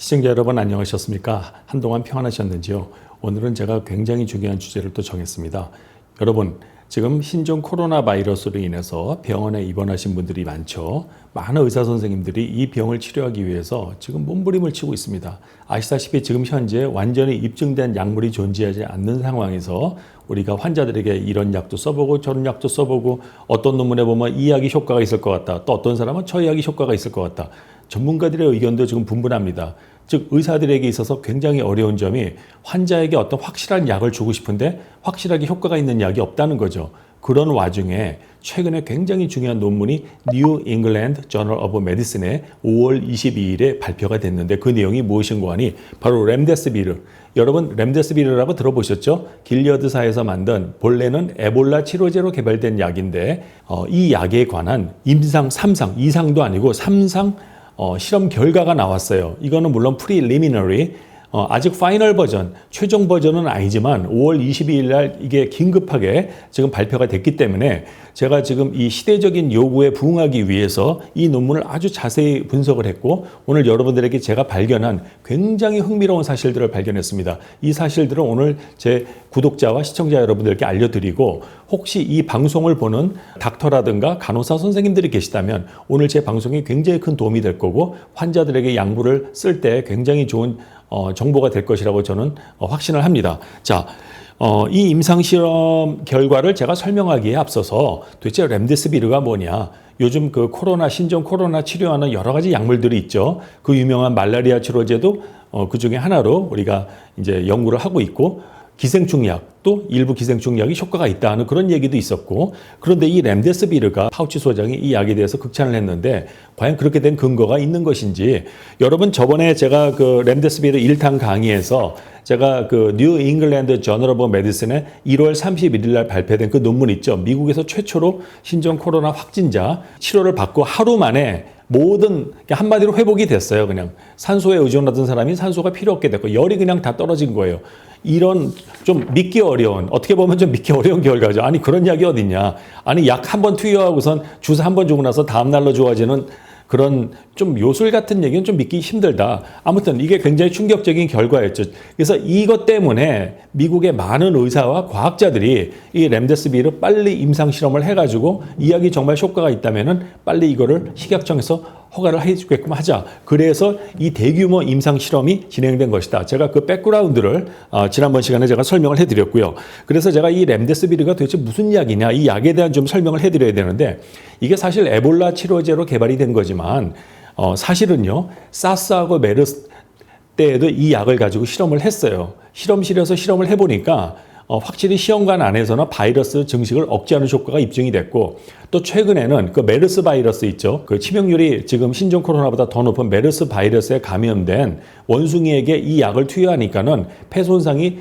시청자 여러분 안녕하셨습니까? 한동안 평안하셨는지요? 오늘은 제가 굉장히 중요한 주제를 또 정했습니다. 여러분, 지금 신종 코로나 바이러스로 인해서 병원에 입원하신 분들이 많죠. 많은 의사 선생님들이 이 병을 치료하기 위해서 지금 몸부림을 치고 있습니다. 아시다시피 지금 현재 완전히 입증된 약물이 존재하지 않는 상황에서 우리가 환자들에게 이런 약도 써보고 저런 약도 써보고 어떤 논문에 보면 이 약이 효과가 있을 것 같다. 또 어떤 사람은 저 약이 효과가 있을 것 같다. 전문가들의 의견도 지금 분분합니다. 즉 의사들에게 있어서 굉장히 어려운 점이 환자에게 어떤 확실한 약을 주고 싶은데 확실하게 효과가 있는 약이 없다는 거죠. 그런 와중에 최근에 굉장히 중요한 논문이 New England Journal of Medicine에 5월 22일에 발표가 됐는데 그 내용이 무엇인고 하니 바로 렘데스비르. 여러분 렘데스비르라고 들어보셨죠? 길리어드사에서 만든 본래는 에볼라 치료제로 개발된 약인데 어, 이 약에 관한 임상 3상, 2상도 아니고 3상 어, 실험 결과가 나왔어요. 이거는 물론 프리리미너리 어, 아직 파이널 버전, 최종 버전은 아니지만 5월 22일 날 이게 긴급하게 지금 발표가 됐기 때문에 제가 지금 이 시대적인 요구에 부응하기 위해서 이 논문을 아주 자세히 분석을 했고 오늘 여러분들에게 제가 발견한 굉장히 흥미로운 사실들을 발견했습니다. 이 사실들은 오늘 제 구독자와 시청자 여러분들께 알려드리고 혹시 이 방송을 보는 닥터라든가 간호사 선생님들이 계시다면 오늘 제 방송이 굉장히 큰 도움이 될 거고 환자들에게 약물을 쓸 때 굉장히 좋은 어, 정보가 될 것이라고 저는 어, 확신을 합니다. 자, 어, 이 임상 실험 결과를 제가 설명하기에 앞서서 도대체 렘데스비르가 뭐냐? 요즘 그 코로나 신종 코로나 치료하는 여러 가지 약물들이 있죠. 그 유명한 말라리아 치료제도 어, 그 중에 하나로 우리가 이제 연구를 하고 있고 기생충 약도 일부 기생충 약이 효과가 있다는 그런 얘기도 있었고 그런데 이 렘데스비르가 파우치 소장이 이 약에 대해서 극찬을 했는데 과연 그렇게 된 근거가 있는 것인지 여러분 저번에 제가 그 렘데스비르 1탄 강의에서 제가 그 뉴 잉글랜드 저널 오브 메디슨에 1월 31일 날 발표된 그 논문 있죠. 미국에서 최초로 신종 코로나 확진자 치료를 받고 하루 만에 모든 한마디로 회복이 됐어요. 그냥 산소에 의존하던 사람이 산소가 필요 없게 됐고 열이 그냥 다 떨어진 거예요. 이런 좀 믿기 어려운 어떻게 보면 좀 믿기 어려운 결과죠. 아니 그런 약이 어딨냐? 아니 약 한 번 투여하고선 주사 한 번 주고 나서 다음 날로 좋아지는 그런 좀 요술 같은 얘기는 좀 믿기 힘들다. 아무튼 이게 굉장히 충격적인 결과였죠. 그래서 이것 때문에 미국의 많은 의사와 과학자들이 이 렘데스비를 빨리 임상 실험을 해가지고 이 약이 정말 효과가 있다면은 빨리 이거를 식약청에서 허가를 해주게끔 하자. 그래서 이 대규모 임상 실험이 진행된 것이다. 제가 그 백그라운드를 어, 지난번 시간에 제가 설명을 해드렸고요. 그래서 제가 이 렘데스비르가 도대체 무슨 약이냐 이 약에 대한 좀 설명을 해드려야 되는데 이게 사실 에볼라 치료제로 개발이 된 거지만 어, 사실은요 사스하고 메르스 때에도 이 약을 가지고 실험을 했어요. 실험실에서 실험을 해보니까 어, 확실히 시험관 안에서는 바이러스 증식을 억제하는 효과가 입증이 됐고 또 최근에는 그 메르스 바이러스 있죠. 그 치명률이 지금 신종 코로나보다 더 높은 메르스 바이러스에 감염된 원숭이에게 이 약을 투여하니까는 폐 손상이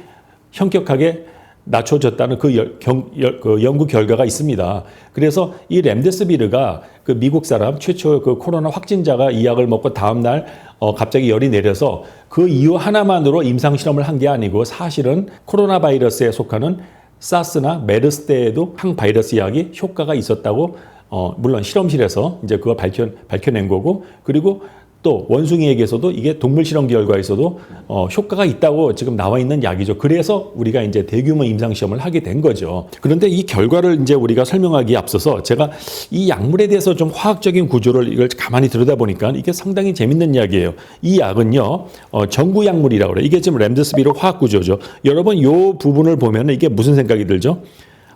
현격하게 낮춰졌다는 그, 열, 경, 열, 그 연구 결과가 있습니다. 그래서 이 렘데스비르가 그 미국 사람 최초 그 코로나 확진자가 이 약을 먹고 다음 날 어, 갑자기 열이 내려서 그 이유 하나만으로 임상 실험을 한 게 아니고 사실은 코로나 바이러스에 속하는 사스나 메르스 때에도 항바이러스 약이 효과가 있었다고 어, 물론 실험실에서 이제 그걸 밝혀, 밝혀낸 거고 그리고 또 원숭이에게서도 이게 동물 실험 결과에서도 어, 효과가 있다고 지금 나와 있는 약이죠. 그래서 우리가 이제 대규모 임상 시험을 하게 된 거죠. 그런데 이 결과를 이제 우리가 설명하기에 앞서서 제가 이 약물에 대해서 좀 화학적인 구조를 이걸 가만히 들여다보니까 이게 상당히 재밌는 이야기예요. 이 약은요, 어, 전구 약물이라고 그래. 이게 지금 렘데스비르 화학 구조죠. 여러분 요 부분을 보면 이게 무슨 생각이 들죠?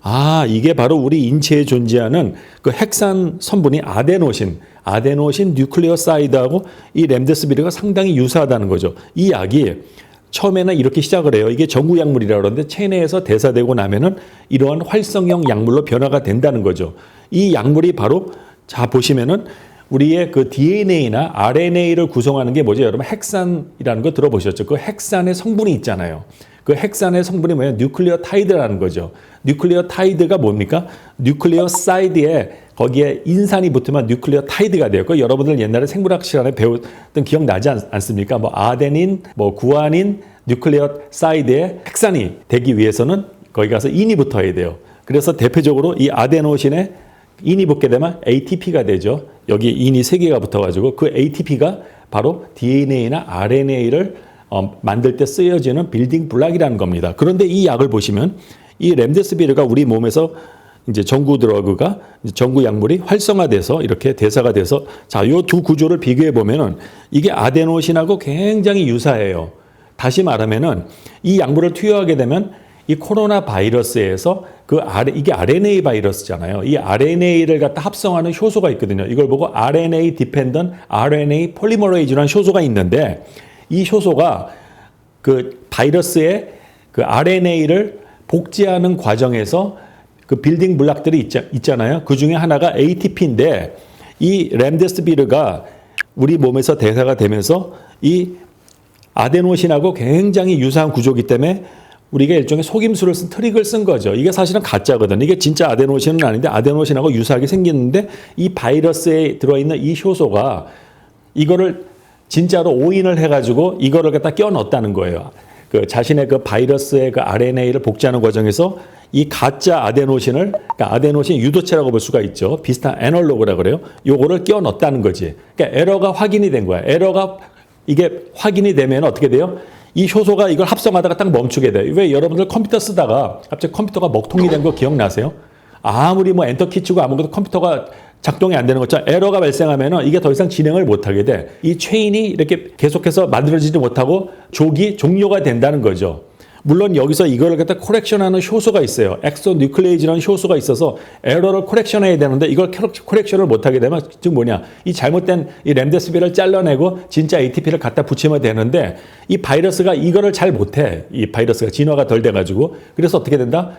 아, 이게 바로 우리 인체에 존재하는 그 핵산 성분이 아데노신, 아데노신 뉴클레오사이드하고 이 렘데스비르가 상당히 유사하다는 거죠. 이 약이 처음에는 이렇게 시작을 해요. 이게 전구 약물이라고 그러는데 체내에서 대사되고 나면은 이러한 활성형 약물로 변화가 된다는 거죠. 이 약물이 바로 자 보시면은 우리의 그 DNA나 RNA를 구성하는 게 뭐죠? 여러분 핵산이라는 거 들어보셨죠? 그 핵산의 성분이 있잖아요. 그 핵산의 성분이 뭐예요? 뉴클리어 타이드라는 거죠. 뉴클리어 타이드가 뭡니까? 뉴클리어 사이드에 거기에 인산이 붙으면 뉴클리어 타이드가 되었고 그 여러분들 옛날에 생물학 시간에 배웠던 기억 나지 않, 습니까? 뭐 아데닌, 뭐 구아닌, 뉴클리어 사이드에 핵산이 되기 위해서는 거기 가서 인이 붙어야 돼요. 그래서 대표적으로 이 아데노신에 인이 붙게 되면 ATP가 되죠. 여기 인이 세 개가 붙어가지고 그 ATP가 바로 DNA나 RNA를 어, 만들 때 쓰여지는 빌딩 블락이라는 겁니다. 그런데 이 약을 보시면 이 렘데스비르가 우리 몸에서 이제 전구 드러그가 전구 약물이 활성화돼서 이렇게 대사가 돼서 자, 요 두 구조를 비교해 보면은 이게 아데노신하고 굉장히 유사해요. 다시 말하면은 이 약물을 투여하게 되면 이 코로나 바이러스에서 그 R, 이게 RNA 바이러스잖아요. 이 RNA를 갖다 합성하는 효소가 있거든요. 이걸 보고 RNA 디펜던 RNA 폴리머레이즈라는 효소가 있는데 이 효소가 그 바이러스의 그 RNA를 복제하는 과정에서 그 빌딩 블락들이 있자, 있잖아요. 그 중에 하나가 ATP인데 이 렘데스비르가 우리 몸에서 대사가 되면서 이 아데노신하고 굉장히 유사한 구조이기 때문에 우리가 일종의 속임수를 쓴 트릭을 쓴 거죠. 이게 사실은 가짜거든. 이게 진짜 아데노신은 아닌데 아데노신하고 유사하게 생겼는데 이 바이러스에 들어있는 이 효소가 이거를 진짜로 오인을 해가지고 이거를 갖다 끼워 넣었다는 거예요. 그 자신의 그 바이러스의 그 RNA를 복제하는 과정에서 이 가짜 아데노신을 그러니까 아데노신 유도체라고 볼 수가 있죠. 비슷한 애널로그라 그래요. 요거를 끼워 넣었다는 거지. 그러니까 에러가 확인이 된 거야. 에러가 이게 확인이 되면 어떻게 돼요? 이 효소가 이걸 합성하다가 딱 멈추게 돼요. 왜 여러분들 컴퓨터 쓰다가 갑자기 컴퓨터가 먹통이 된 거 기억나세요? 아무리 뭐 엔터 키 치고 아무것도 컴퓨터가 작동이 안 되는 것처럼 에러가 발생하면 이게 더 이상 진행을 못 하게 돼. 이 체인이 이렇게 계속해서 만들어지지 못하고 조기 종료가 된다는 거죠. 물론 여기서 이거를 갖다 코렉션하는 효소가 있어요. 엑소 뉴클레이즈라는 효소가 있어서 에러를 코렉션해야 되는데 이걸 코렉션을 못 하게 되면 즉 뭐냐 이 잘못된 이 렘데스비를 잘라내고 진짜 ATP를 갖다 붙이면 되는데 이 바이러스가 이거를 잘 못해. 이 바이러스가 진화가 덜 돼가지고 그래서 어떻게 된다?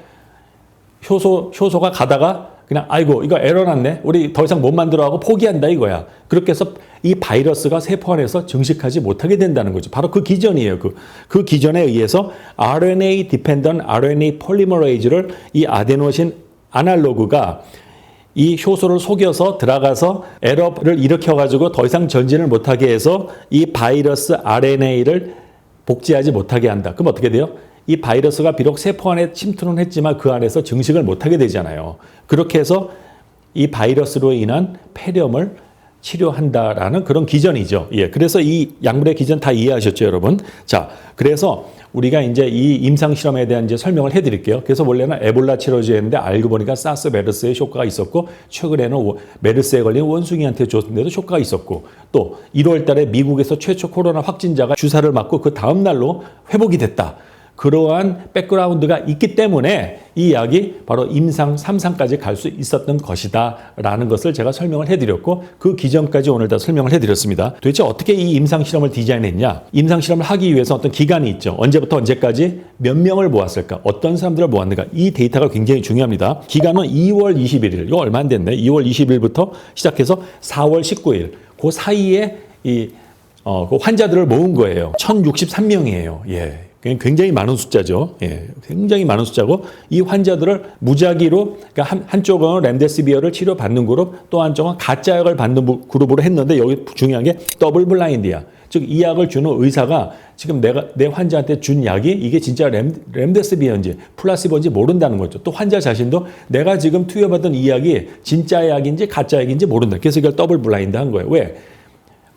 효소 효소가 가다가 그냥 아이고 이거 에러 났네 우리 더 이상 못 만들어 하고 포기한다 이거야 그렇게 해서 이 바이러스가 세포 안에서 증식하지 못하게 된다는 거죠 바로 그 기전이에요 그, 그 기전에 의해서 RNA 디펜던 RNA 폴리머레이즈를 이 아데노신 아날로그가 이 효소를 속여서 들어가서 에러를 일으켜가지고 더 이상 전진을 못하게 해서 이 바이러스 RNA를 복제하지 못하게 한다. 그럼 어떻게 돼요? 이 바이러스가 비록 세포 안에 침투는 했지만 그 안에서 증식을 못하게 되잖아요. 그렇게 해서 이 바이러스로 인한 폐렴을 치료한다라는 그런 기전이죠. 예. 그래서 이 약물의 기전 다 이해하셨죠, 여러분? 자, 그래서 우리가 이제 이 임상 실험에 대한 이제 설명을 해 드릴게요. 그래서 원래는 에볼라 치료제였는데 알고 보니까 사스 메르스의 효과가 있었고 최근에는 메르스에 걸린 원숭이한테 줬는데도 효과가 있었고 또 1월 달에 미국에서 최초 코로나 확진자가 주사를 맞고 그 다음 날로 회복이 됐다. 그러한 백그라운드가 있기 때문에 이 약이 바로 임상 3상까지 갈 수 있었던 것이다 라는 것을 제가 설명을 해드렸고 그 기전까지 오늘 다 설명을 해드렸습니다. 도대체 어떻게 이 임상 실험을 디자인했냐? 임상 실험을 하기 위해서 어떤 기간이 있죠. 언제부터 언제까지 몇 명을 모았을까? 어떤 사람들을 모았는가? 이 데이터가 굉장히 중요합니다. 기간은 2월 21일, 이거 얼마 안 됐네. 2월 20일부터 시작해서 4월 19일, 그 사이에 이 어, 그 환자들을 모은 거예요. 1063명이에요. 예. 굉장히 많은 숫자죠. 예, 굉장히 많은 숫자고 이 환자들을 무작위로 그러니까 한, 한쪽은 렘데시비어를 치료받는 그룹 또 한쪽은 가짜 약을 받는 그룹으로 했는데 여기 중요한 게 더블 블라인드야. 즉 이 약을 주는 의사가 지금 내가 내 환자한테 준 약이 이게 진짜 렘, 렘데시비어인지 플라시보인지 모른다는 거죠. 또 환자 자신도 내가 지금 투여받은 이 약이 진짜 약인지 가짜 약인지 모른다. 그래서 이걸 더블 블라인드 한 거예요. 왜?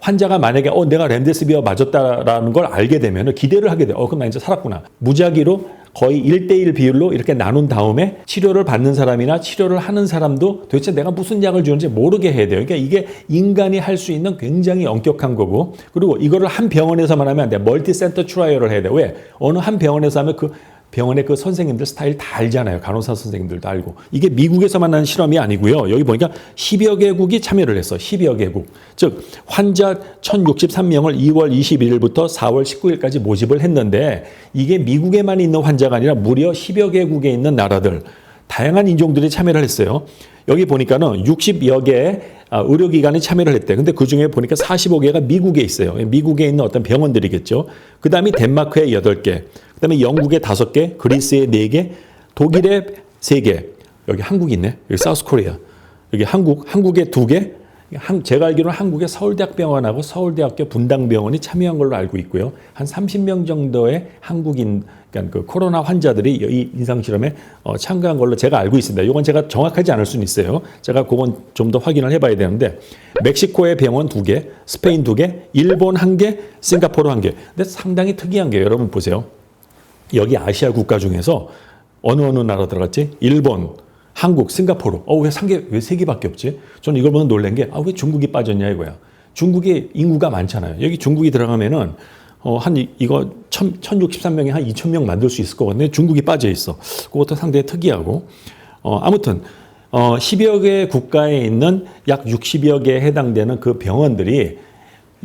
환자가 만약에 어 내가 렘데스비어 맞았다라는 걸 알게 되면 기대를 하게 돼. 어 그럼 나 이제 살았구나. 무작위로 거의 1대1 비율로 이렇게 나눈 다음에 치료를 받는 사람이나 치료를 하는 사람도 도대체 내가 무슨 약을 주는지 모르게 해야 돼요. 그러니까 이게 인간이 할 수 있는 굉장히 엄격한 거고 그리고 이거를 한 병원에서만 하면 안 돼. 멀티센터 트라이얼을 해야 돼. 왜? 어느 한 병원에서 하면 그 병원의 그 선생님들 스타일 다 알잖아요. 간호사 선생님들도 알고. 이게 미국에서만 한 실험이 아니고요. 여기 보니까 10여 개국이 참여를 했어. 10여 개국. 즉 환자 1063명을 2월 21일부터 4월 19일까지 모집을 했는데 이게 미국에만 있는 환자가 아니라 무려 10여 개국에 있는 나라들 다양한 인종들이 참여를 했어요. 여기 보니까는 60여 개의 아, 의료기관이 참여를 했대. 근데 그 중에 보니까 45개가 미국에 있어요. 미국에 있는 어떤 병원들이겠죠. 그 다음에 덴마크에 8개, 그 다음에 영국에 5개, 그리스에 4개, 독일에 3개, 여기 한국이 있네. 여기 사우스 코리아. 여기 한국, 한국에 2개, 제가 알기로는 한국의 서울대학병원하고 서울대학교 분당병원이 참여한 걸로 알고 있고요. 한 30명 정도의 한국인 그러니까 그 코로나 환자들이 이 임상 실험에 어, 참가한 걸로 제가 알고 있습니다. 이건 제가 정확하지 않을 수는 있어요. 제가 그건 좀 더 확인을 해봐야 되는데 멕시코의 병원 두 개, 스페인 두 개, 일본 한 개, 싱가포르 한 개. 근데 상당히 특이한 게 여러분 보세요. 여기 아시아 국가 중에서 어느 어느 나라 들어갔지? 일본, 한국, 싱가포르. 어, 왜상 개, 왜세 개밖에 없지? 저는 이걸 보면 놀란 게, 아, 왜 중국이 빠졌냐 이거야. 중국에 인구가 많잖아요. 여기 중국이 들어가면은, 어, 한, 이- 이거 천, 1063명에 한 2000명 만들 수 있을 것 같은데 중국이 빠져 있어. 그것도 상당히 특이하고. 어, 아무튼, 어, 10여 개 국가에 있는 약 60여 개에 해당되는 그 병원들이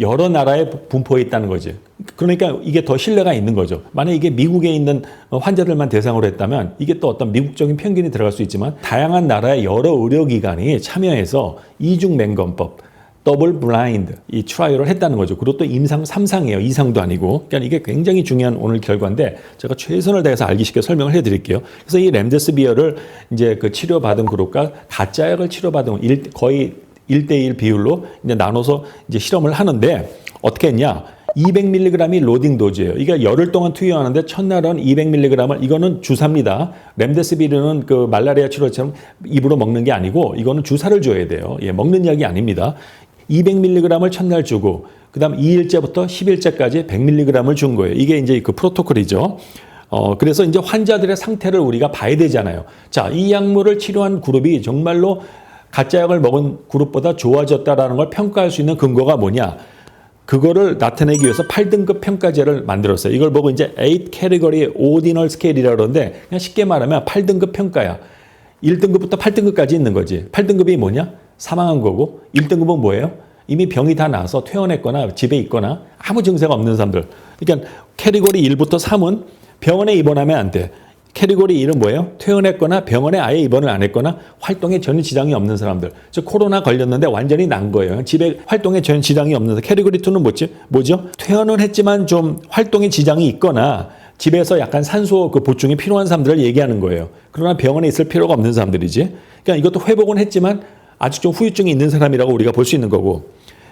여러 나라에 분포해 있다는 거지. 그러니까 이게 더 신뢰가 있는 거죠. 만약 이게 미국에 있는 어, 환자들만 대상으로 했다면 이게 또 어떤 미국적인 편견이 들어갈 수 있지만 다양한 나라의 여러 의료기관이 참여해서 이중 맹검법, 더블 블라인드 이 트라이얼을 했다는 거죠. 그리고 또 임상 3상이에요. 2상도 아니고. 그러니까 이게 굉장히 중요한 오늘 결과인데 제가 최선을 다해서 알기 쉽게 설명을 해 드릴게요. 그래서 이 렘데스비어를 이제 그 치료받은 그룹과 가짜 약을 치료받은 일- 거의 1대1 비율로 이제 나눠서 이제 실험을 하는데 어떻게 했냐? 200mg이 로딩 도즈예요. 이게 열흘 동안 투여하는데 첫날은 200mg을 이거는 주사입니다. 렘데스비르는 그 말라리아 치료처럼 입으로 먹는 게 아니고 이거는 주사를 줘야 돼요. 예, 먹는 약이 아닙니다. 200mg을 첫날 주고 그다음 2일째부터 10일째까지 100mg을 준 거예요. 이게 이제 그 프로토콜이죠. 어, 그래서 이제 환자들의 상태를 우리가 봐야 되잖아요. 자, 이 약물을 치료한 그룹이 정말로 가짜 약을 먹은 그룹보다 좋아졌다라는 걸 평가할 수 있는 근거가 뭐냐? 그거를 나타내기 위해서 8등급 평가제를 만들었어요. 이걸 보고 이제 8 캐리거리 오디널 스케일이라고 그러는데 그냥 쉽게 말하면 8등급 평가야. 1등급부터 8등급까지 있는 거지. 8등급이 뭐냐? 사망한 거고 1등급은 뭐예요? 이미 병이 다 나서 퇴원했거나 집에 있거나 아무 증세가 없는 사람들. 그러니까 캐리고리 1부터 3은 병원에 입원하면 안 돼. 캐리고리 1은 뭐예요? 퇴원했거나 병원에 아예 입원을 안 했거나 활동에 전혀 지장이 없는 사람들. 즉 코로나 걸렸는데 완전히 난 거예요. 집에 활동에 전혀 지장이 없는 사람. 캐리고리 2는 뭐지? 뭐죠? 퇴원은 했지만 좀 활동에 지장이 있거나 집에서 약간 산소 그 보충이 필요한 사람들을 얘기하는 거예요. 그러나 병원에 있을 필요가 없는 사람들이지. 그러니까 이것도 회복은 했지만 아직 좀 후유증이 있는 사람이라고 우리가 볼 수 있는 거고.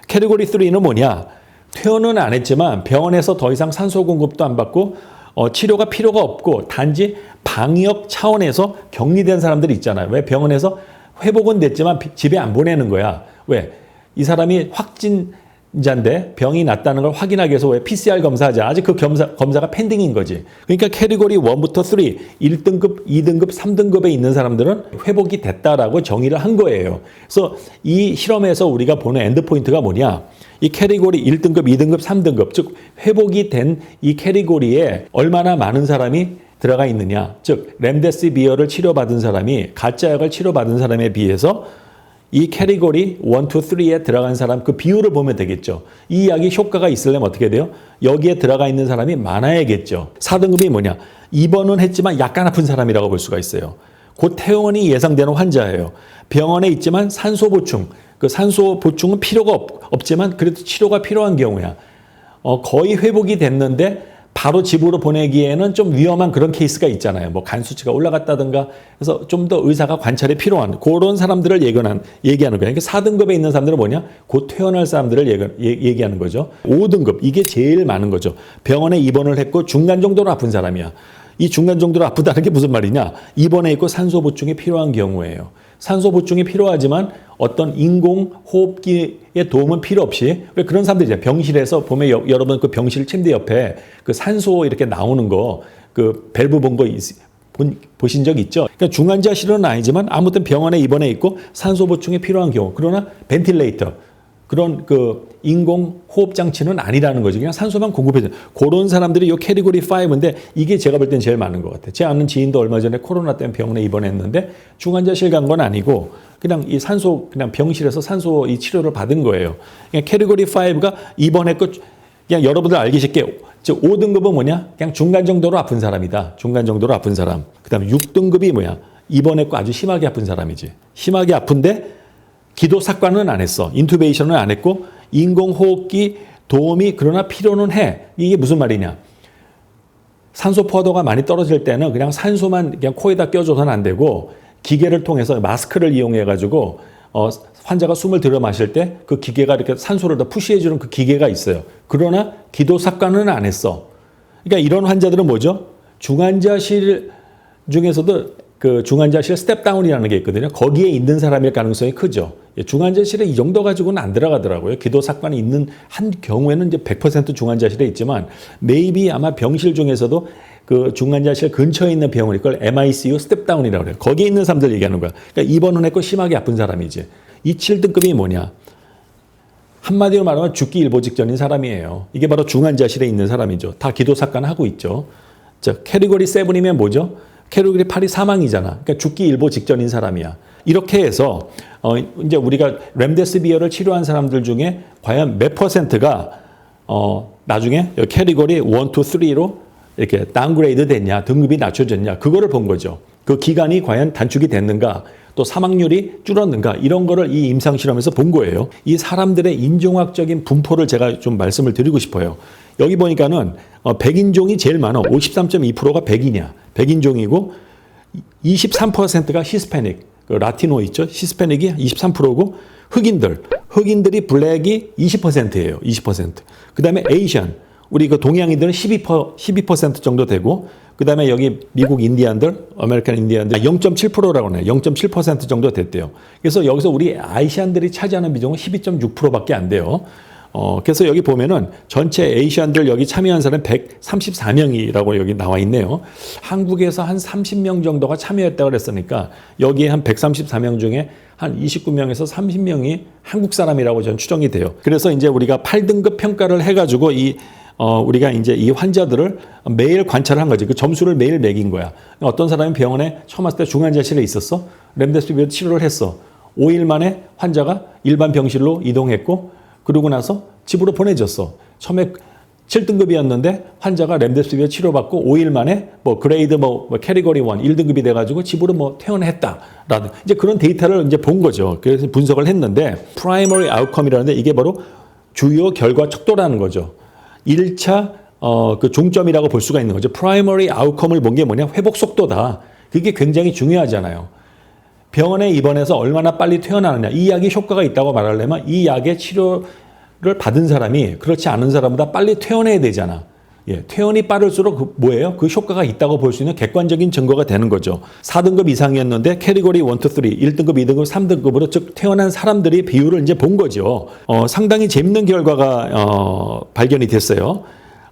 캐리고리 3는 뭐냐? 퇴원은 안 했지만 병원에서 더 이상 산소 공급도 안 받고 어, 치료가 필요가 없고 단지 방역 차원에서 격리된 사람들이 있잖아요. 왜 병원에서 회복은 됐지만 비- 집에 안 보내는 거야. 왜? 이 사람이 확진자인데 병이 났다는 걸 확인하기 위해서 왜 PCR 검사하자. 아직 그 검사, 검사가 펜딩인 거지. 그러니까 캐리고리 1부터 3, 1등급, 2등급, 3등급에 있는 사람들은 회복이 됐다라고 정의를 한 거예요. 그래서 이 실험에서 우리가 보는 엔드포인트가 뭐냐? 이 캐리고리 1등급, 2등급, 3등급, 즉 회복이 된 이 캐리고리에 얼마나 많은 사람이 들어가 있느냐. 즉 렘데시비어를 치료받은 사람이 가짜 약을 치료받은 사람에 비해서 이 캐리고리 1, 2, 3에 들어간 사람 그 비율을 보면 되겠죠. 이 약이 효과가 있으려면 어떻게 돼요? 여기에 들어가 있는 사람이 많아야겠죠. 4등급이 뭐냐? 입원은 했지만 약간 아픈 사람이라고 볼 수가 있어요. 곧 퇴원이 예상되는 환자예요. 병원에 있지만 산소 보충, 그 산소 보충은 필요가 없, 없지만 그래도 치료가 필요한 경우야. 어, 거의 회복이 됐는데 바로 집으로 보내기에는 좀 위험한 그런 케이스가 있잖아요. 뭐 간 수치가 올라갔다든가 그래서 좀 더 의사가 관찰이 필요한 그런 사람들을 예견한, 얘기하는 거예요. 그러니까 4등급에 있는 사람들은 뭐냐? 곧 퇴원할 사람들을 예견, 예, 얘기하는 거죠. 5등급 이게 제일 많은 거죠. 병원에 입원을 했고 중간 정도로 아픈 사람이야. 이 중간 정도로 아프다는 게 무슨 말이냐? 입원해 있고 산소 보충이 필요한 경우예요. 산소 보충이 필요하지만 어떤 인공 호흡기의 도움은 필요 없이 왜 그런 사람들이 병실에서 보면 여, 여러분 그 병실 침대 옆에 그 산소 이렇게 나오는 거 그 밸브 본 거 보신 적 있죠? 그러니까 중환자실은 아니지만 아무튼 병원에 입원해 있고 산소 보충이 필요한 경우 그러나 벤틸레이터 그런 그 인공 호흡 장치는 아니라는 거죠. 그냥 산소만 공급해줘. 그런 사람들이 이 캐리고리 5인데 이게 제가 볼 땐 제일 많은 것 같아요. 제 아는 지인도 얼마 전에 코로나 때문에 병원에 입원했는데 중환자실 간 건 아니고 그냥 이 산소 그냥 병실에서 산소 이 치료를 받은 거예요. 그냥 캐리고리 5가 입원했고 그냥 여러분들 알기 쉽게 즉 5등급은 뭐냐? 그냥 중간 정도로 아픈 사람이다. 중간 정도로 아픈 사람. 그다음에 6등급이 뭐야? 입원했고 아주 심하게 아픈 사람이지. 심하게 아픈데 기도 삭관은 안 했어. 인투베이션은 안 했고 인공호흡기 도움이 그러나 필요는 해. 이게 무슨 말이냐? 산소 포화도가 많이 떨어질 때는 그냥 산소만 그냥 코에다 껴줘서는 안 되고 기계를 통해서 마스크를 이용해 가지고 어, 환자가 숨을 들여 마실 때 그 기계가 이렇게 산소를 더 푸시해 주는 그 기계가 있어요. 그러나 기도 삭관은 안 했어. 그러니까 이런 환자들은 뭐죠? 중환자실 중에서도 그 중환자실 스텝다운이라는 게 있거든요. 거기에 있는 사람일 가능성이 크죠. 예, 중환자실에 이 정도 가지고는 안 들어가더라고요. 기도 사건이 있는 한 경우에는 이제 100% 중환자실에 있지만 메이비 아마 병실 중에서도 그 중환자실 근처에 있는 병원일 걸 MICU 스텝다운이라고 그래요. 거기에 있는 사람들 얘기하는 거야. 그러니까 입원은 했고 심하게 아픈 사람이지. 이 7등급이 뭐냐? 한마디로 말하면 죽기 일보 직전인 사람이에요. 이게 바로 중환자실에 있는 사람이죠. 다 기도 사건 하고 있죠. 자, 캐리고리 7이면 뭐죠? 캐리고리 8이 사망이잖아. 그러니까 죽기 일보 직전인 사람이야. 이렇게 해서 어 이제 우리가 렘데스비어를 치료한 사람들 중에 과연 몇 퍼센트가 어 나중에 여기 캐리고리 1, 2, 3로 이렇게 다운그레이드 됐냐, 등급이 낮춰졌냐, 그거를 본 거죠. 그 기간이 과연 단축이 됐는가, 또 사망률이 줄었는가, 이런 거를 이 임상실험에서 본 거예요. 이 사람들의 인종학적인 분포를 제가 좀 말씀을 드리고 싶어요. 여기 보니까는 어, 백인종이 제일 많아. 53.2%가 백인이야. 백인종이고 23%가 히스패닉, 그 라티노 있죠? 히스패닉이 23%고 흑인들, 흑인들이 블랙이 20%예요. 20%. 그다음에 에이션, 우리 그 동양인들은 12% 12% 정도 되고 그다음에 여기 미국 인디안들, 아메리칸 인디안들 0.7%라고 하네요. 0.7% 정도 됐대요. 그래서 여기서 우리 아시안들이 차지하는 비중은 12.6%밖에 안 돼요. 어, 그래서 여기 보면은 전체 에이시안들 여기 참여한 사람 134명이라고 여기 나와 있네요. 한국에서 한 30명 정도가 참여했다고 그랬으니까 여기에 한 134명 중에 한 29명에서 30명이 한국 사람이라고 전 추정이 돼요. 그래서 이제 우리가 8등급 평가를 해가지고 이 어, 우리가 이제 이 환자들을 매일 관찰한 거지. 그 점수를 매일 매긴 거야. 어떤 사람이 병원에 처음 왔을 때 중환자실에 있었어. 렘데스비어 치료를 했어. 5일 만에 환자가 일반 병실로 이동했고 그러고 나서 집으로 보내졌어. 처음에 7등급이었는데 환자가 렘데스비어 치료받고 5일 만에 뭐 그레이드 뭐, 뭐 캐리거리 1 1등급이 돼가지고 집으로 뭐 퇴원했다라든 이제 그런 데이터를 이제 본 거죠. 그래서 분석을 했는데 프라이머리 아웃컴이라는데 이게 바로 주요 결과 척도라는 거죠. 1차 어, 그 종점이라고 볼 수가 있는 거죠. 프라이머리 아웃컴을 본 게 뭐냐? 회복 속도다. 그게 굉장히 중요하잖아요. 병원에 입원해서 얼마나 빨리 퇴원하느냐. 이 약이 효과가 있다고 말하려면 이 약의 치료를 받은 사람이 그렇지 않은 사람보다 빨리 퇴원해야 되잖아. 예, 퇴원이 빠를수록 그 뭐예요? 그 효과가 있다고 볼 수 있는 객관적인 증거가 되는 거죠. 4등급 이상이었는데 캐리고리 1, 2, 3, 1등급, 2등급, 3등급으로 즉 퇴원한 사람들의 비율을 이제 본 거죠. 어, 상당히 재밌는 결과가 어, 발견이 됐어요.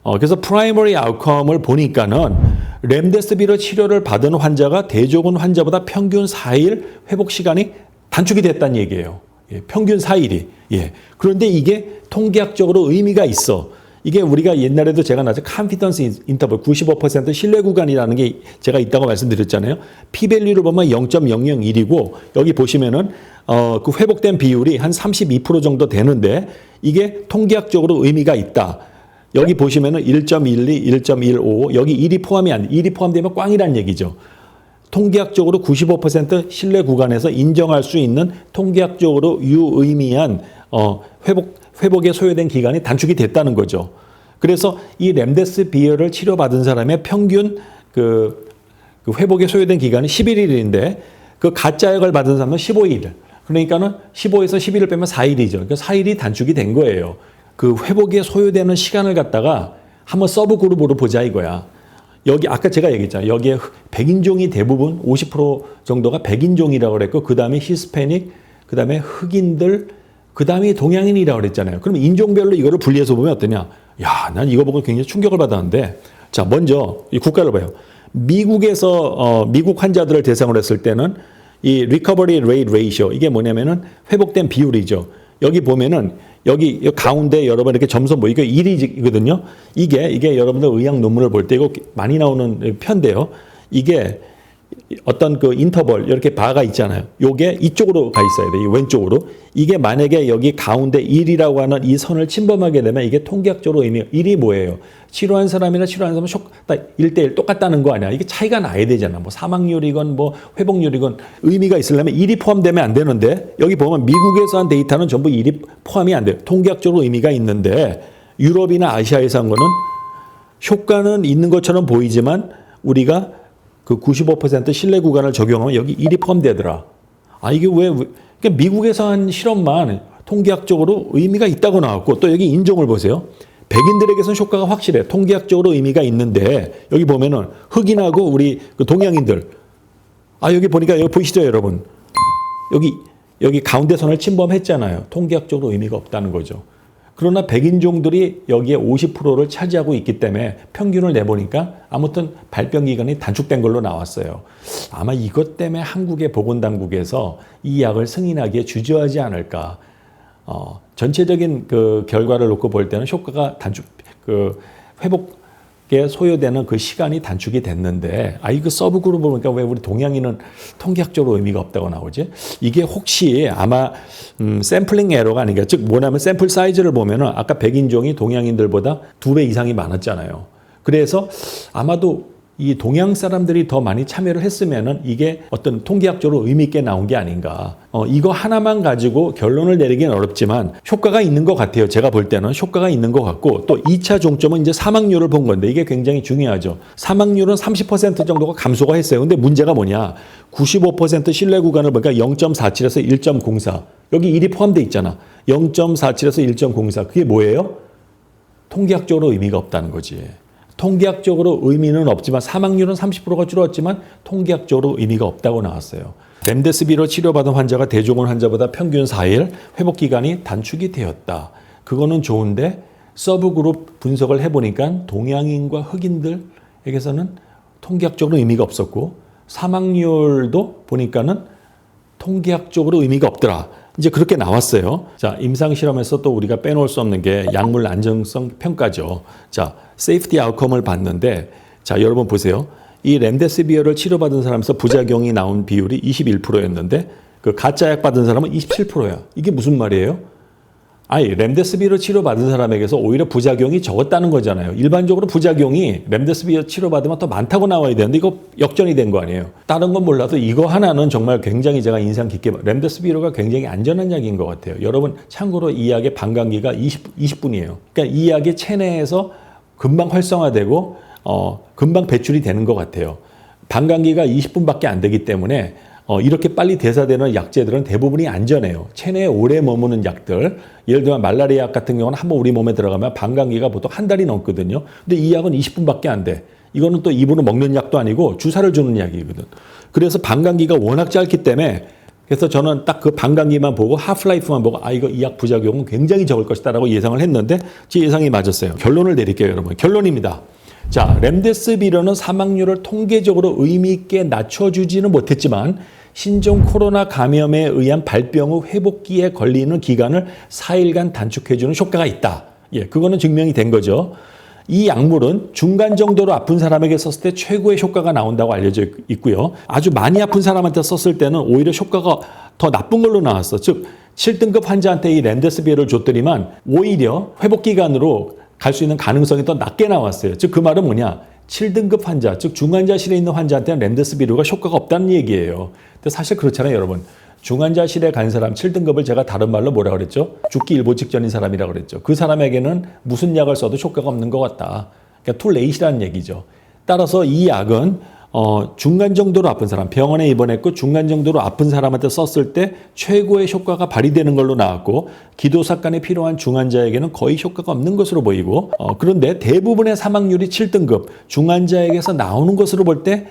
어, 그래서 프라이머리 아웃컴을 보니까는 렘데스비르 치료를 받은 환자가 대조군 환자보다 평균 4일 회복 시간이 단축이 됐다는 얘기예요. 예, 평균 4일이. 예. 그런데 이게 통계학적으로 의미가 있어. 이게 우리가 옛날에도 제가 나중에 컨피던스 인터벌 95% 신뢰 구간이라는 게 제가 있다고 말씀드렸잖아요. 피밸류를 보면 0.001이고 여기 보시면은 어, 그 회복된 비율이 한 32% 정도 되는데 이게 통계학적으로 의미가 있다. 여기 보시면은 1.12, 1.15 여기 1이 포함이 안 돼. 1이 포함되면 꽝이란 얘기죠. 통계학적으로 95% 신뢰 구간에서 인정할 수 있는 통계학적으로 유의미한 어, 회복 회복에 소요된 기간이 단축이 됐다는 거죠. 그래서 이 렘데스비어를 치료받은 사람의 평균 그, 그 회복에 소요된 기간이 11일인데 그 가짜약을 받은 사람은 15일. 그러니까는 15에서 11을 빼면 4일이죠. 그러니까 4일이 단축이 된 거예요. 그 회복에 소요되는 시간을 갖다가 한번 서브 그룹으로 보자 이거야. 여기 아까 제가 얘기했잖아요. 여기에 백인종이 대부분 50% 정도가 백인종이라고 그랬고 그 다음에 히스패닉, 그 다음에 흑인들, 그 다음에 동양인이라고 그랬잖아요. 그럼 인종별로 이거를 분리해서 보면 어떠냐? 야, 난 이거 보고 굉장히 충격을 받았는데, 자, 먼저 이 국가를 봐요. 미국에서 어, 미국 환자들을 대상으로 했을 때는 이 recovery rate ratio 이게 뭐냐면은 회복된 비율이죠. 여기 보면은 여기 가운데 여러분 이렇게 점선 뭐 이게 1이거든요. 이게 이게 여러분들 의학 논문을 볼 때 이거 많이 나오는 편인데요. 이게 어떤 그 인터벌 이렇게 바가 있잖아요. 요게 이쪽으로 가 있어야 돼. 이 왼쪽으로. 이게 만약에 여기 가운데 1이라고 하는 이 선을 침범하게 되면 이게 통계학적으로 의미 1이 뭐예요? 치료한 사람이나 치료한 사람은 쇼, 1대1 똑같다는 거 아니야. 이게 차이가 나야 되잖아. 뭐 사망률이건 뭐 회복률이건 의미가 있으려면 1이 포함되면 안 되는데 여기 보면 미국에서 한 데이터는 전부 1이 포함이 안 돼요. 통계학적으로 의미가 있는데 유럽이나 아시아에서 한 거는 효과는 있는 것처럼 보이지만 우리가 그 95% 신뢰 구간을 적용하면 여기 1이 포함되더라. 아, 이게 왜, 그러니까 미국에서 한 실험만 통계학적으로 의미가 있다고 나왔고 또 여기 인종을 보세요. 백인들에게서는 효과가 확실해. 통계학적으로 의미가 있는데 여기 보면은 흑인하고 우리 그 동양인들 아 여기 보니까 여기 보이시죠 여러분 여기 여기 가운데 선을 침범했잖아요. 통계학적으로 의미가 없다는 거죠. 그러나 백인종들이 여기에 50%를 차지하고 있기 때문에 평균을 내보니까 아무튼 발병 기간이 단축된 걸로 나왔어요. 아마 이것 때문에 한국의 보건당국에서 이 약을 승인하기에 주저하지 않을까. 어, 전체적인 그 결과를 놓고 볼 때는 효과가 단축, 그 회복에 소요되는 그 시간이 단축이 됐는데, 아, 이거 서브 그룹 보니까 왜 우리 동양인은 통계학적으로 의미가 없다고 나오지? 이게 혹시 아마, 음, 샘플링 에러가 아닌가. 즉, 뭐냐면 샘플 사이즈를 보면은 아까 백인종이 동양인들보다 두 배 이상이 많았잖아요. 그래서 아마도 이 동양 사람들이 더 많이 참여를 했으면은 이게 어떤 통계학적으로 의미 있게 나온 게 아닌가. 어, 이거 하나만 가지고 결론을 내리기는 어렵지만 효과가 있는 것 같아요. 제가 볼 때는 효과가 있는 것 같고 또 2차 종점은 이제 사망률을 본 건데 이게 굉장히 중요하죠. 사망률은 30% 정도가 감소가 했어요. 근데 문제가 뭐냐. 95% 신뢰 구간을 보니까 0.47에서 1.04. 여기 1이 포함되어 있잖아. 0.47에서 1.04. 그게 뭐예요? 통계학적으로 의미가 없다는 거지. 통계학적으로 의미는 없지만 사망률은 30%가 줄었지만 통계학적으로 의미가 없다고 나왔어요. 렘데스비로 치료받은 환자가 대종원 환자보다 평균 4일 회복 기간이 단축이 되었다. 그거는 좋은데 서브그룹 분석을 해보니까 동양인과 흑인들에게서는 통계학적으로 의미가 없었고 사망률도 보니까는 통계학적으로 의미가 없더라. 이제 그렇게 나왔어요. 자, 임상 실험에서 또 우리가 빼놓을 수 없는 게 약물 안정성 평가죠. 자, 세이프티 아웃컴을 봤는데 자, 여러분 보세요. 이 렘데시비어를 치료받은 사람에서 부작용이 나온 비율이 21%였는데 그 가짜 약 받은 사람은 27%야. 이게 무슨 말이에요? 아니, 렘데스비를 치료받은 사람에게서 오히려 부작용이 적었다는 거잖아요. 일반적으로 부작용이 렘데스비어 치료받으면 더 많다고 나와야 되는데 이거 역전이 된 거 아니에요. 다른 건 몰라도 이거 하나는 정말 굉장히 제가 인상 깊게 렘데스비로가 굉장히 안전한 약인 것 같아요. 여러분 참고로 이 약의 반감기가 20, 20분이에요. 그러니까 이 약이 체내에서 금방 활성화되고 어, 금방 배출이 되는 것 같아요. 반감기가 20분밖에 안 되기 때문에 어, 이렇게 빨리 대사되는 약제들은 대부분이 안전해요. 체내에 오래 머무는 약들, 예를 들면 말라리아 약 같은 경우는 한번 우리 몸에 들어가면 반감기가 보통 한 달이 넘거든요. 근데 이 약은 20분밖에 안 돼. 이거는 또 입으로 먹는 약도 아니고 주사를 주는 약이거든. 그래서 반감기가 워낙 짧기 때문에 그래서 저는 딱그 반감기만 보고 하프라이프만 보고 아 이거 이 약 부작용은 굉장히 적을 것이다라고 예상을 했는데 제 예상이 맞았어요. 결론을 내릴게요, 여러분. 결론입니다. 자, 렘데스비르는 사망률을 통계적으로 의미 있게 낮춰주지는 못했지만 신종 코로나 감염에 의한 발병 후 회복기에 걸리는 기간을 4일간 단축해주는 효과가 있다. 예, 그거는 증명이 된 거죠. 이 약물은 중간 정도로 아픈 사람에게 썼을 때 최고의 효과가 나온다고 알려져 있고요. 아주 많이 아픈 사람한테 썼을 때는 오히려 효과가 더 나쁜 걸로 나왔어. 즉, 7등급 환자한테 이 렌데스비어를 줬더니만 오히려 회복 기간으로 갈 수 있는 가능성이 더 낮게 나왔어요. 즉, 그 말은 뭐냐? 7등급 환자, 즉 중환자실에 있는 환자한테는 렌데스비루가 효과가 없다는 얘기예요. 근데 사실 그렇잖아요, 여러분. 중환자실에 간 사람 7등급을 제가 다른 말로 뭐라 그랬죠? 죽기 일보 직전인 사람이라고 그랬죠. 그 사람에게는 무슨 약을 써도 효과가 없는 것 같다. 그러니까 툴레이시라는 얘기죠. 따라서 이 약은 어, 중간 정도로 아픈 사람, 병원에 입원했고 중간 정도로 아픈 사람한테 썼을 때 최고의 효과가 발휘되는 걸로 나왔고 기도 사건에 필요한 중환자에게는 거의 효과가 없는 것으로 보이고 어, 그런데 대부분의 사망률이 7등급 중환자에게서 나오는 것으로 볼때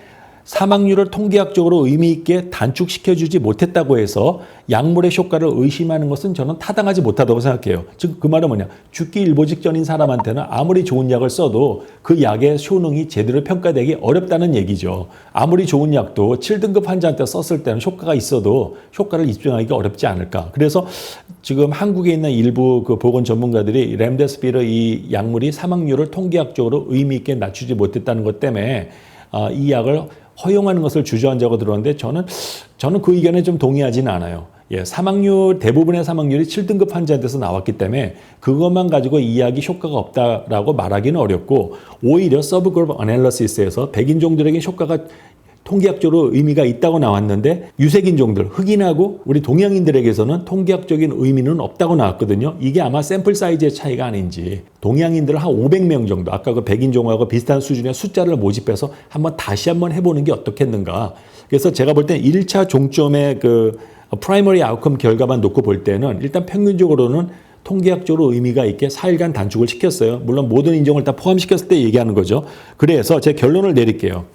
사망률을 통계학적으로 의미 있게 단축시켜주지 못했다고 해서 약물의 효과를 의심하는 것은 저는 타당하지 못하다고 생각해요. 즉 그 말은 뭐냐 죽기 일보 직전인 사람한테는 아무리 좋은 약을 써도 그 약의 효능이 제대로 평가되기 어렵다는 얘기죠. 아무리 좋은 약도 7등급 환자한테 썼을 때는 효과가 있어도 효과를 입증하기 어렵지 않을까. 그래서 지금 한국에 있는 일부 그 보건 전문가들이 렘데스피르 이 약물이 사망률을 통계학적으로 의미 있게 낮추지 못했다는 것 때문에 아, 이 약을 허용하는 것을 주저앉아고 들었는데 저는 저는 그 의견에 좀 동의하지는 않아요. 예, 사망률 대부분의 사망률이 7등급 환자한테서 나왔기 때문에 그것만 가지고 이 약이 효과가 없다라고 말하기는 어렵고 오히려 서브그룹 어널리시스에서 백인종들에게 효과가 통계학적으로 의미가 있다고 나왔는데 유색인종들, 흑인하고 우리 동양인들에게서는 통계학적인 의미는 없다고 나왔거든요. 이게 아마 샘플 사이즈의 차이가 아닌지 동양인들 한 500명 정도 아까 그 백인종하고 비슷한 수준의 숫자를 모집해서 한번 다시 한번 해보는 게 어떻겠는가. 그래서 제가 볼때 1차 종점의 그 프라이머리 아웃컴 결과만 놓고 볼 때는 일단 평균적으로는 통계학적으로 의미가 있게 4일간 단축을 시켰어요. 물론 모든 인종을 다 포함시켰을 때 얘기하는 거죠. 그래서 제 결론을 내릴게요.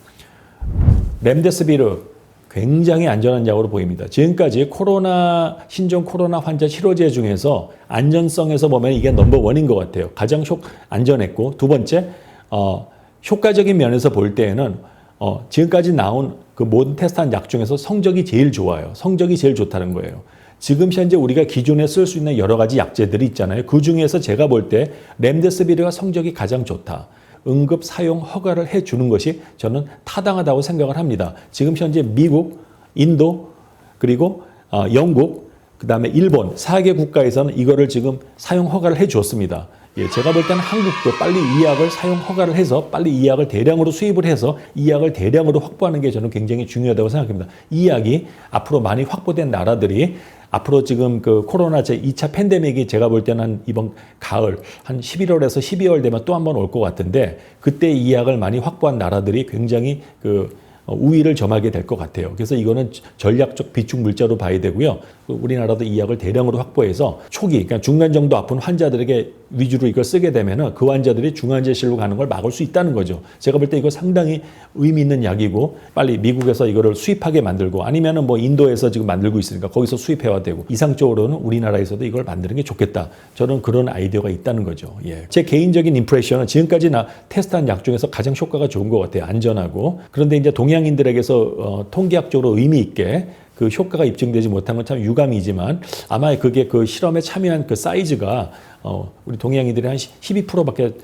렘데스비르 굉장히 안전한 약으로 보입니다. 지금까지 코로나 신종 코로나 환자 치료제 중에서 안전성에서 보면 이게 넘버 원인 것 같아요. 가장 효, 안전했고 두 번째 어, 효과적인 면에서 볼 때에는 어, 지금까지 나온 그 모든 테스트한 약 중에서 성적이 제일 좋아요. 성적이 제일 좋다는 거예요. 지금 현재 우리가 기존에 쓸 수 있는 여러 가지 약제들이 있잖아요. 그 중에서 제가 볼때 렘데스비르가 성적이 가장 좋다. 응급 사용 허가를 해 주는 것이 저는 타당하다고 생각을 합니다. 지금 현재 미국, 인도, 그리고 어, 영국, 그 다음에 일본 4개 국가에서는 이거를 지금 사용 허가를 해 줬습니다. 예, 제가 볼 때는 한국도 빨리 이 약을 사용 허가를 해서 빨리 이 약을 대량으로 수입을 해서 이 약을 대량으로 확보하는 게 저는 굉장히 중요하다고 생각합니다. 이 약이 앞으로 많이 확보된 나라들이 앞으로 지금 그 코로나 제 2차 팬데믹이 제가 볼 때는 한 이번 가을 한 11월에서 12월 되면 또 한 번 올 것 같은데 그때 이 약을 많이 확보한 나라들이 굉장히 그 어, 우위를 점하게 될 것 같아요. 그래서 이거는 전략적 비축 물자로 봐야 되고요. 그 우리나라도 이 약을 대량으로 확보해서 초기, 그러니까 중간 정도 아픈 환자들에게 위주로 이걸 쓰게 되면은 그 환자들이 중환자실로 가는 걸 막을 수 있다는 거죠. 제가 볼 때 이거 상당히 의미 있는 약이고 빨리 미국에서 이거를 수입하게 만들고 아니면은 뭐 인도에서 지금 만들고 있으니까 거기서 수입해야 되고 이상적으로는 우리나라에서도 이걸 만드는 게 좋겠다. 저는 그런 아이디어가 있다는 거죠. 예. 제 개인적인 임프레션은 지금까지 나 테스트한 약 중에서 가장 효과가 좋은 것 같아요. 안전하고. 그런데 이제 동양인들에게서 어, 통계학적으로 의미 있게 그 효과가 입증되지 못한 건 참 유감이지만 아마 그게 그 실험에 참여한 그 사이즈가 어, 우리 동양인들이 한 12%밖에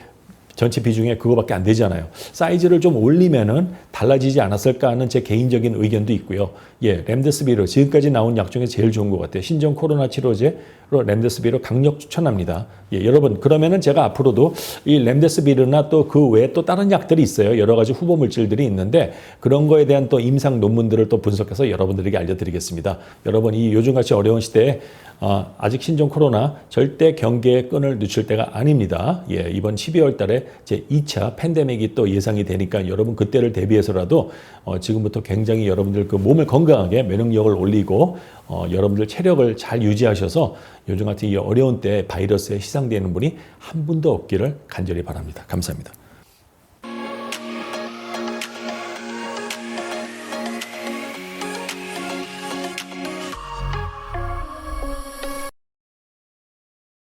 전체 비중에 그거밖에 안 되잖아요. 사이즈를 좀 올리면은 달라지지 않았을까 하는 제 개인적인 의견도 있고요. 예, 렘데스비르 지금까지 나온 약 중에 제일 좋은 것 같아요. 신종 코로나 치료제로 렘데스비르 강력 추천합니다. 예, 여러분 그러면은 제가 앞으로도 이 렘데스비르나 또 그 외에 또 다른 약들이 있어요. 여러 가지 후보 물질들이 있는데 그런 거에 대한 또 임상 논문들을 또 분석해서 여러분들에게 알려드리겠습니다. 여러분 이 요즘같이 어려운 시대에 어, 아직 신종 코로나 절대 경계의 끈을 늦출 때가 아닙니다. 예, 이번 12월 달에 제 2차 팬데믹이 또 예상이 되니까 여러분 그때를 대비해서라도 어, 지금부터 굉장히 여러분들 그 몸을 건강하게 면역력을 올리고 어, 여러분들 체력을 잘 유지하셔서 요즘 같은 이 어려운 때 바이러스에 희상되는 분이 한 분도 없기를 간절히 바랍니다. 감사합니다.